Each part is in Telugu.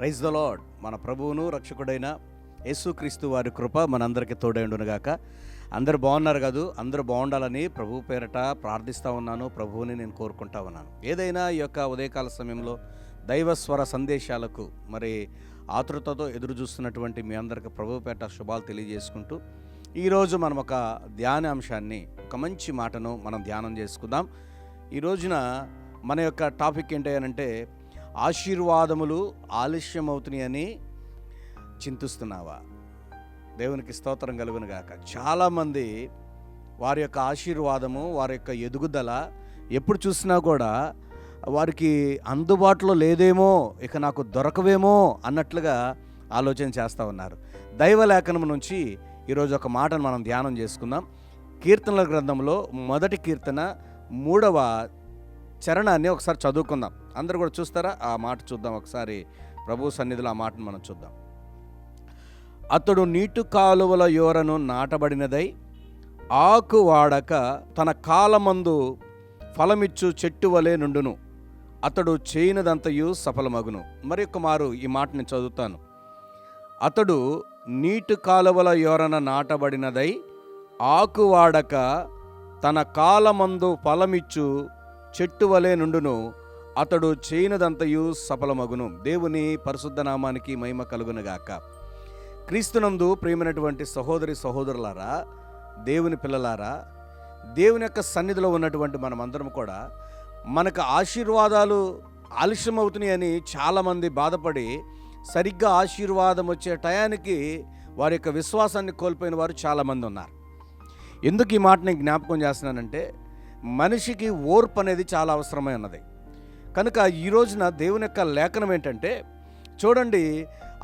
ప్రైజ్ ద లాడ్ మన ప్రభువును రక్షకుడైన యేసుక్రీస్తు వారి కృప మనందరికీ తోడైండునుగాక అందరు బాగున్నారు కాదు? అందరూ బాగుండాలని ప్రభు పేరట ప్రార్థిస్తూ ఉన్నాను. ప్రభువుని నేను కోరుకుంటా ఉన్నాను. ఏదైనా ఈ యొక్క ఉదయకాల సమయంలో దైవస్వర సందేశాలకు మరి ఆతృతతో ఎదురు చూస్తున్నటువంటి మీ అందరికి ప్రభు పేట శుభాలు తెలియజేసుకుంటూ ఈరోజు మనం ఒక ధ్యాన అంశాన్ని ఒక మంచి మాటను మనం ధ్యానం చేసుకుందాం. ఈ రోజున మన యొక్క టాపిక్ ఏంటి అంటే ఆశీర్వాదములు ఆలస్యం అవుతున్నాయని చింతిస్తున్నావా? దేవునికి స్తోత్రం కలుగును గాక. చాలామంది వారి యొక్క ఆశీర్వాదము వారి యొక్క ఎదుగుదల ఎప్పుడు చూసినా కూడా వారికి అందుబాటులో లేదేమో ఇక నాకు దొరకవేమో అన్నట్లుగా ఆలోచన చేస్తూ ఉన్నారు. దైవ లేఖనం నుంచి ఈరోజు ఒక మాటను మనం ధ్యానం చేసుకుందాం. కీర్తనల గ్రంథంలో మొదటి కీర్తన మూడవ చరణాన్ని ఒకసారి చదువుకుందాం. అందరు కూడా చూస్తారా? ఆ మాట చూద్దాం ఒకసారి. ప్రభు సన్నిధిలో ఆ మాటను మనం చూద్దాం. అతడు నీటి కాలువల యోరను నాటబడినదై ఆకు వాడక తన కాలమందు ఫలమిచ్చు చెట్టు వలె నుండును. అతడు చేయనిదంతయు సఫలమగును. మరి కుమారు మారు ఈ మాటని చదువుతాను. అతడు నీటి కాలువల యోరన నాటబడినదై ఆకు వాడక తన కాలమందు ఫలమిచ్చు చెట్టు వలె నుండును. అతడు చేయనదంతయు సఫలమగును. దేవుని పరిశుద్ధ నామానికి మహిమ కలుగునుగాక. క్రీస్తునందు ప్రియమైనటువంటి సహోదరి సహోదరులారా దేవుని పిల్లలారా దేవుని యొక్క సన్నిధిలో ఉన్నటువంటి మనమందరం కూడా మనకు ఆశీర్వాదాలు ఆలస్యం అవుతున్నాయని చాలామంది బాధపడి సరిగ్గా ఆశీర్వాదం వచ్చే టయానికి వారి యొక్క విశ్వాసాన్ని కోల్పోయిన వారు చాలామంది ఉన్నారు. ఎందుకు ఈ మాట నేను జ్ఞాపకం చేస్తున్నానంటే మనిషికి ఓర్పు అనేది చాలా అవసరమై ఉన్నది. కనుక ఈ రోజున దేవుని యొక్క లేఖనం ఏంటంటే చూడండి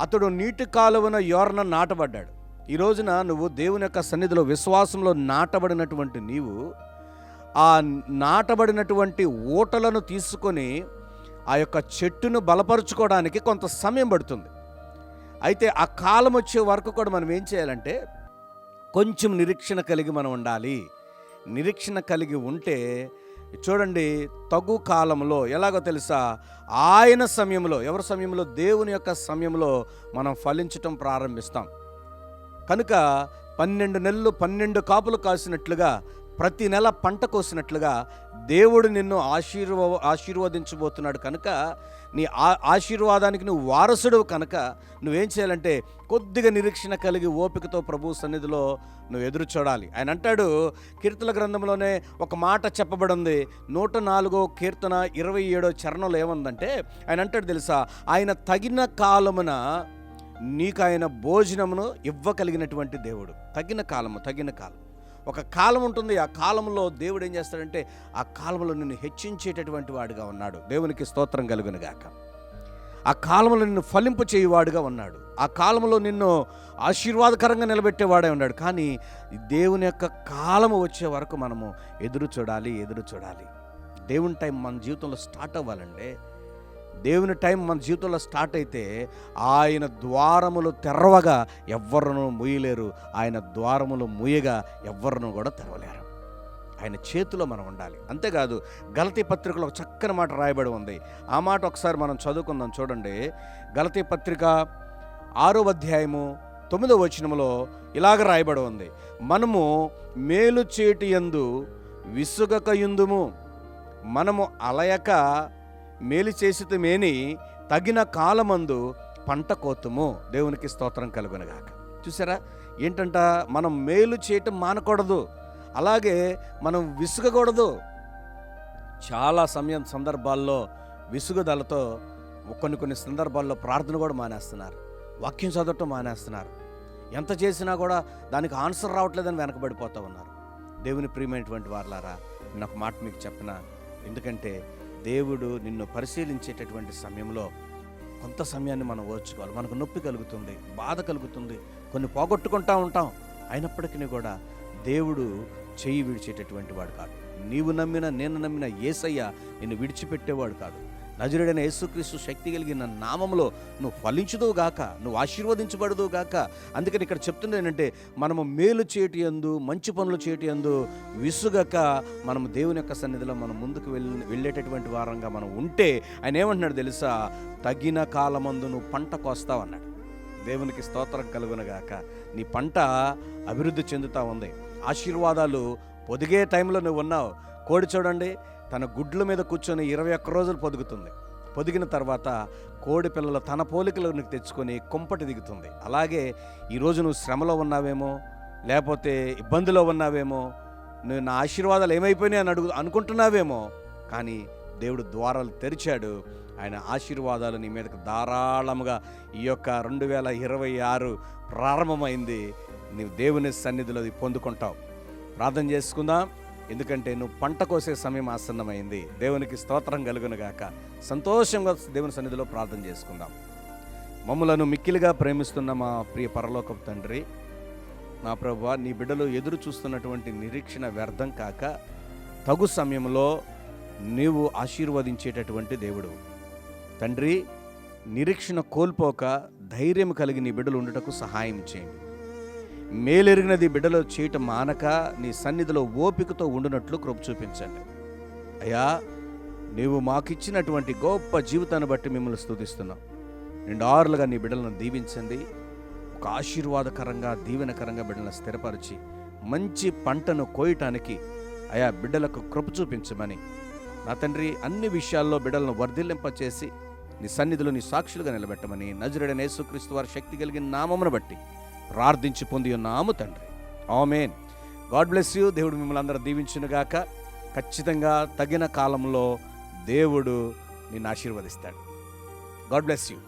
అతడు నీటి కాలువన యోరన నాటబడ్డాడు. ఈ రోజున నువ్వు దేవుని యొక్క సన్నిధిలో విశ్వాసంలో నాటబడినటువంటి నీవు ఆ నాటబడినటువంటి ఊటలను తీసుకొని ఆ యొక్క చెట్టును బలపరుచుకోవడానికి కొంత సమయం పడుతుంది. అయితే ఆ కాలం వచ్చే వరకు కూడా మనం ఏం చేయాలంటే కొంచెం నిరీక్షణ కలిగి మనం ఉండాలి. నిరీక్షణ కలిగి ఉంటే చూడండి తగు కాలంలో ఎలాగో తెలుసా? ఆయన సమయంలో ఎవరి సమయంలో? దేవుని యొక్క సమయంలో మనం ఫలించటం ప్రారంభిస్తాం. కనుక పన్నెండు నెలలు పన్నెండు కాపులు కాసినట్లుగా ప్రతి నెల పంట కోసినట్లుగా దేవుడు నిన్ను ఆశీర్వ ఆశీర్వదించబోతున్నాడు కనుక నీ ఆ ఆశీర్వాదానికి నువ్వు వారసుడు కనుక నువ్వేం చేయాలంటే కొద్దిగా నిరీక్షణ కలిగి ఓపికతో ప్రభు సన్నిధిలో నువ్వు ఎదురు చూడాలి. ఆయన అంటాడు కీర్తన గ్రంథంలోనే ఒక మాట చెప్పబడింది. నూట నాలుగో కీర్తన ఇరవై ఏడో చరణంలో ఏముందంటే ఆయన అంటాడు తెలుసా ఆయన తగిన కాలమున నీకు ఆయన భోజనమును ఇవ్వగలిగినటువంటి దేవుడు. తగిన కాలము తగిన కాలం. ఒక కాలం ఉంటుంది. ఆ కాలంలో దేవుడు ఏం చేస్తాడంటే ఆ కాలంలో నిన్ను హెచ్చించేటటువంటి వాడుగా ఉన్నాడు. దేవునికి స్తోత్రం కలుగును గాక. ఆ కాలంలో నిన్ను ఫలింపు చేయువాడుగా ఉన్నాడు. ఆ కాలంలో నిన్ను ఆశీర్వాదకరంగా నిలబెట్టేవాడే ఉన్నాడు. కానీ దేవుని యొక్క కాలము వచ్చే వరకు మనము ఎదురు చూడాలి ఎదురు చూడాలి. దేవుని టైం మన జీవితంలో స్టార్ట్ అవ్వాలంటే దేవుని టైం మన జీవితంలో స్టార్ట్ అయితే ఆయన ద్వారములు తెరవగా ఎవ్వరును మూయలేరు. ఆయన ద్వారములు మూయగా ఎవ్వరును కూడా తెరవలేరు. ఆయన చేతిలో మనం ఉండాలి. అంతేకాదు గలతీ పత్రికలో ఒక చక్కని మాట రాయబడి ఉంది. ఆ మాట ఒకసారి మనం చదువుకుందాం చూడండి. గలతీ పత్రిక ఆరో అధ్యాయము తొమ్మిదో వచనములో ఇలాగ రాయబడి ఉంది. మనము మేలు చేటి యందు విసుగక ఎందుము మనము అలయక మేలు చేసితే మేని తగిన కాలమందు పంట కోతము. దేవునికి స్తోత్రం కలుగునగాక. చూసారా? ఏంటంట మనం మేలు చేయటం మానకూడదు. అలాగే మనం విసుగకూడదు. చాలా సమయం సందర్భాల్లో విసుగుదలతో కొన్ని కొన్ని సందర్భాల్లో ప్రార్థన కూడా మానేస్తున్నారు. వాక్యం చదవటం మానేస్తున్నారు. ఎంత చేసినా కూడా దానికి ఆన్సర్ రావట్లేదని వెనకబడిపోతూ ఉన్నారు. దేవుని ప్రియమైనటువంటి వారులారా నేను ఒక మాట మీకు చెప్పిన? ఎందుకంటే దేవుడు నిన్ను పరిశీలించేటటువంటి సమయంలో కొంత సమయాన్ని మనం ఓర్చుకోవాలి. మనకు నొప్పి కలుగుతుంది బాధ కలుగుతుంది కొన్ని పోగొట్టుకుంటా ఉంటాం. అయినప్పటికీ కూడా దేవుడు చెయ్యి విడిచేటటువంటి వాడు కాదు. నీవు నమ్మిన నేను నమ్మిన ఏసయ్య నిన్ను విడిచిపెట్టేవాడు కాదు. నజరుడైన యేసుక్రీస్తు శక్తి కలిగిన నామంలో నువ్వు ఫలించుదు గాక నువ్వు ఆశీర్వదించబడదు గాక. అందుకని ఇక్కడ చెప్తుంది ఏంటంటే మనము మేలు చేయటి యందు మంచి పనులు చేయటి యందు విసుగక మనం దేవుని యొక్క సన్నిధిలో మనం ముందుకు వెళ్ళి వెళ్ళేటటువంటి వారంగా మనం ఉంటే ఆయన ఏమంటున్నాడు తెలుసా? తగిన కాలమందు నువ్వు పంట కోస్తావు అన్నాడు. దేవునికి స్తోత్రం కలుగునగాక నీ పంట అభివృద్ధి చెందుతూ ఉంది. ఆశీర్వాదాలు పొదిగే టైంలో నువ్వు ఉన్నావు. కోడి చూడండి తన గుడ్ల మీద కూర్చొని ఇరవై ఒక్క రోజులు పొదుగుతుంది. పొదిగిన తర్వాత కోడి పిల్లలు తన పోలికలను తెచ్చుకొని కుంపటి దిగుతుంది. అలాగే ఈరోజు నువ్వు శ్రమలో ఉన్నావేమో లేకపోతే ఇబ్బందిలో ఉన్నావేమో నువ్వు నా ఆశీర్వాదాలు ఏమైపోయినాయి అని అడుగు అనుకుంటున్నావేమో కానీ దేవుడు ద్వారాలు తెరిచాడు. ఆయన ఆశీర్వాదాలు నీ మీదకు ధారాళముగా ఈ యొక్క రెండు వేల ఇరవై ఆరు ప్రారంభమైంది. నీవు దేవుని సన్నిధిలో అది పొందుకుంటావు. ప్రార్థన చేసుకుందాం. ఎందుకంటే నువ్వు పంట కోసే సమయం ఆసన్నమైంది. దేవునికి స్తోత్రం కలుగునుగాక. సంతోషంగా దేవుని సన్నిధిలో ప్రార్థన చేసుకుందాం. మమ్మలను మిక్కిలిగా ప్రేమిస్తున్న మా ప్రియ పరలోకపు తండ్రి నా ప్రభు నీ బిడ్డలు ఎదురు చూస్తున్నటువంటి నిరీక్షణ వ్యర్థం కాక తగు సమయంలో నీవు ఆశీర్వదించేటటువంటి దేవుడు. తండ్రి నిరీక్షణ కోల్పోక ధైర్యం కలిగి నీ బిడ్డలు ఉండటకు సహాయం చేయండి. మేలెరిగినది బిడ్డలో చేయటం మానక నీ సన్నిధిలో ఓపికతో ఉండునట్లు కృప చూపించండి. అయ్యా నీవు మాకిచ్చినటువంటి గొప్ప జీవితాన్ని బట్టి మిమ్మల్ని స్తుతిస్తున్నాం. నిండారులుగా నీ బిడ్డలను దీవించండి. ఒక ఆశీర్వాదకరంగా దీవెనకరంగా బిడ్డలను స్థిరపరిచి మంచి పంటను కోయటానికి అయా బిడ్డలకు కృప చూపించమని. నా తండ్రి అన్ని విషయాల్లో బిడ్డలను వర్ధిల్లింపచేసి నీ సన్నిధిలో నీ సాక్షులుగా నిలబెట్టమని నజరుడనేసుక్రీస్తు వారి శక్తి కలిగిన నామమును బట్టి ప్రార్థించి పొంది ఉన్నాము తండ్రి. ఆమెన్. God bless you. దేవుడు మిమ్మల్ని అందరూ దీవించునుగాక ఖచ్చితంగా తగిన కాలంలో దేవుడు నిన్ను ఆశీర్వదిస్తాడు. God bless you.